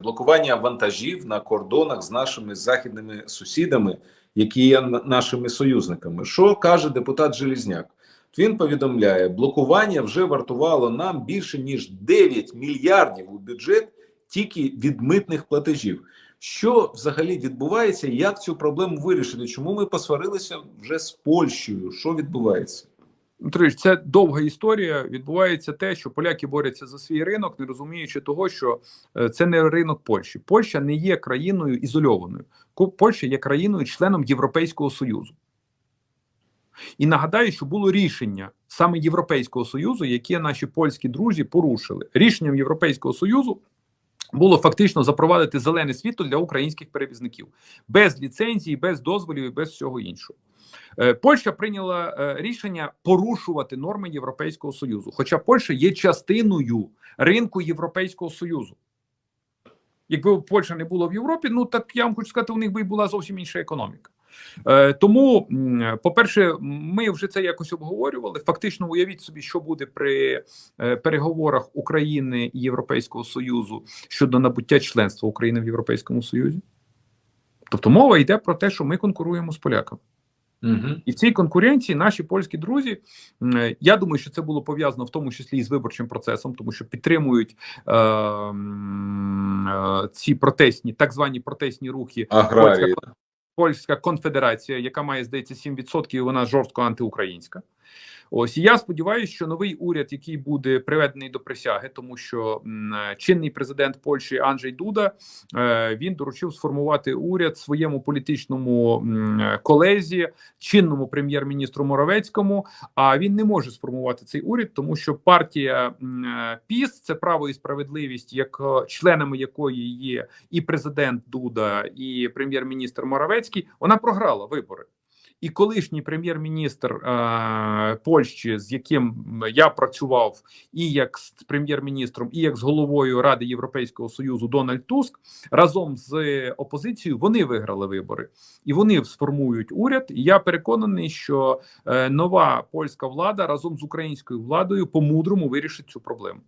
блокування вантажів на кордонах з нашими західними сусідами, які є нашими союзниками. Що каже депутат Желізняк? Він повідомляє, блокування вже вартувало нам більше ніж 9 мільярдів у бюджет тільки від митних платежів. Що взагалі відбувається? Як цю проблему вирішити? Чому ми посварилися вже з Польщею? Що відбувається? Дмитрич, це довга історія. Відбувається те, що поляки борються за свій ринок, не розуміючи того, що е, це не ринок Польщі. Польща не є країною ізольованою. Польща є країною членом Європейського союзу. І нагадаю, що було рішення саме Європейського союзу, яке наші польські друзі порушили. Рішенням Європейського союзу було фактично запровадити зелене світло для українських перевізників без ліцензії, без дозволів і без всього іншого. Е, Польща прийняла е, рішення порушувати норми Європейського союзу, хоча Польща є частиною ринку Європейського союзу. Якби Польща не була в Європі, ну так я вам хочу сказати, у них би була зовсім інша економіка. Е, тому, по-перше, ми вже це якось обговорювали. Фактично, уявіть собі, що буде при е, переговорах України і Європейського Союзу щодо набуття членства України в Європейському Союзі. Тобто мова йде про те, що ми конкуруємо з поляками. Угу. І в цій конкуренції наші польські друзі, я думаю, що це було пов'язано в тому числі і з виборчим процесом, тому що підтримують е, е, ці протестні, так звані протестні рухи. Аграрії. Польська, Польська конфедерація, яка має здається 7%, і вона жорстко антиукраїнська. Ось я сподіваюся, що новий уряд, який буде приведений до присяги, тому що чинний президент Польщі Анджей Дуда е, він доручив сформувати уряд своєму політичному колезі, чинному прем'єр-міністру Моровецькому. А він не може сформувати цей уряд, тому що партія ПІС це право і справедливість, як е, членами якої є і президент Дуда, і прем'єр-міністр Моровецький, вона програла вибори. І колишній прем'єр-міністр е, Польщі, з яким я працював, і як з прем'єр-міністром, і як з головою Ради Європейського союзу Дональд Туск, разом з опозицією вони виграли вибори і вони сформують уряд. І я переконаний, що е, нова польська влада разом з українською владою по-мудрому вирішить цю проблему.